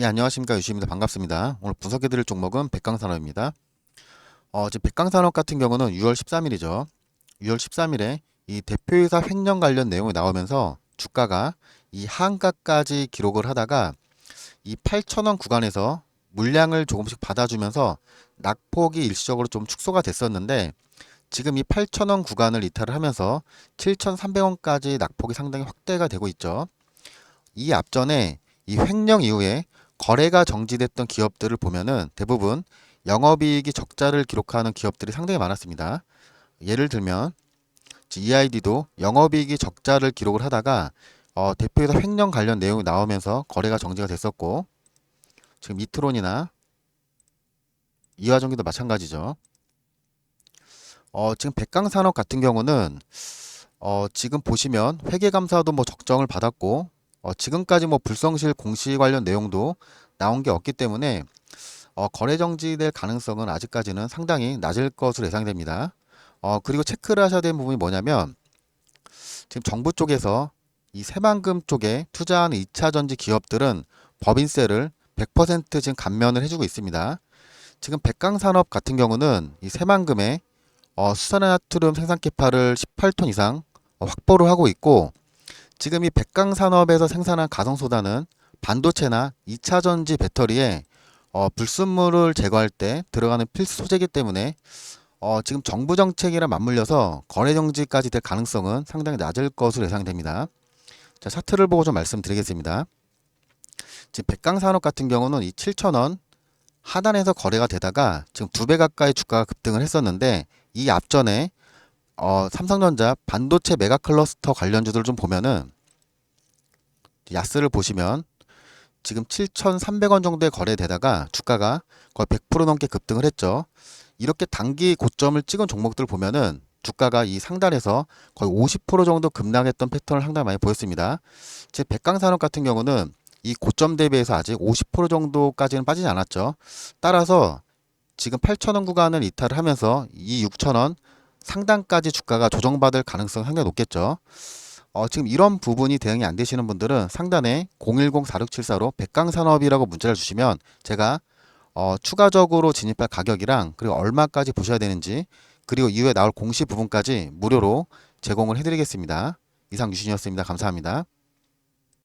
예, 안녕하십니까. 유시입니다. 반갑습니다. 오늘 분석해드릴 종목은 백강산업입니다. 어, 지금 백강산업 같은 경우는 6월 13일이죠. 6월 13일에 이 대표이사 횡령 관련 내용이 나오면서 주가가 이 하한가까지 기록을 하다가 이 8,000원 구간에서 물량을 조금씩 받아주면서 낙폭이 일시적으로 좀 축소가 됐었는데 지금 이 8,000원 구간을 이탈을 하면서 7,300원까지 낙폭이 상당히 확대가 되고 있죠. 이 앞전에 이 횡령 이후에 거래가 정지됐던 기업들을 보면은 대부분 영업이익이 적자를 기록하는 기업들이 상당히 많았습니다. 예를 들면 EID도 영업이익이 적자를 기록을 하다가 어, 대표이사 횡령 관련 내용이 나오면서 거래가 정지가 됐었고 지금 이트론이나 이화전기도 마찬가지죠. 어, 지금 백강산업 같은 경우는 어, 지금 보시면 회계감사도 뭐 적정을 받았고 어, 지금까지 뭐 불성실 공시 관련 내용도 나온 게 없기 때문에 어, 거래 정지될 가능성은 아직까지는 상당히 낮을 것으로 예상됩니다. 어, 그리고 체크를 하셔야 되는 부분이 뭐냐면 지금 정부 쪽에서 이 새만금 쪽에 투자하는 2차 전지 기업들은 법인세를 100% 지금 감면을 해주고 있습니다. 지금 백강산업 같은 경우는 이 새만금에 어, 수산화나트륨 생산 캐파를 18톤 이상 어, 확보를 하고 있고 지금 이 백강 산업에서 생산한 가성소다는 반도체나 2차 전지 배터리에 어, 불순물을 제거할 때 들어가는 필수 소재이기 때문에 어, 지금 정부 정책이랑 맞물려서 거래 정지까지 될 가능성은 상당히 낮을 것으로 예상됩니다. 자, 차트를 보고 좀 말씀드리겠습니다. 지금 백강 산업 같은 경우는 이 7,000원 하단에서 거래가 되다가 지금 두 배 가까이 주가가 급등을 했었는데 이 앞전에 어, 삼성전자 반도체 메가 클러스터 관련주들 좀 보면은 야스를 보시면 지금 7,300원 정도에 거래되다가 주가가 거의 100% 넘게 급등을 했죠. 이렇게 단기 고점을 찍은 종목들 보면은 주가가 이 상단에서 거의 50% 정도 급락했던 패턴을 상당히 많이 보였습니다. 제 백강산업 같은 경우는 이 고점 대비해서 아직 50% 정도까지는 빠지지 않았죠. 따라서 지금 8,000원 구간을 이탈을 하면서 이 6,000원 상단까지 주가가 조정받을 가능성이 상당히 높겠죠. 어, 지금 이런 부분이 대응이 안 되시는 분들은 상단에 010-4674로 백강산업이라고 문자를 주시면 제가 어, 추가적으로 진입할 가격이랑 그리고 얼마까지 보셔야 되는지 그리고 이후에 나올 공시 부분까지 무료로 제공을 해드리겠습니다. 이상 유신이었습니다. 감사합니다.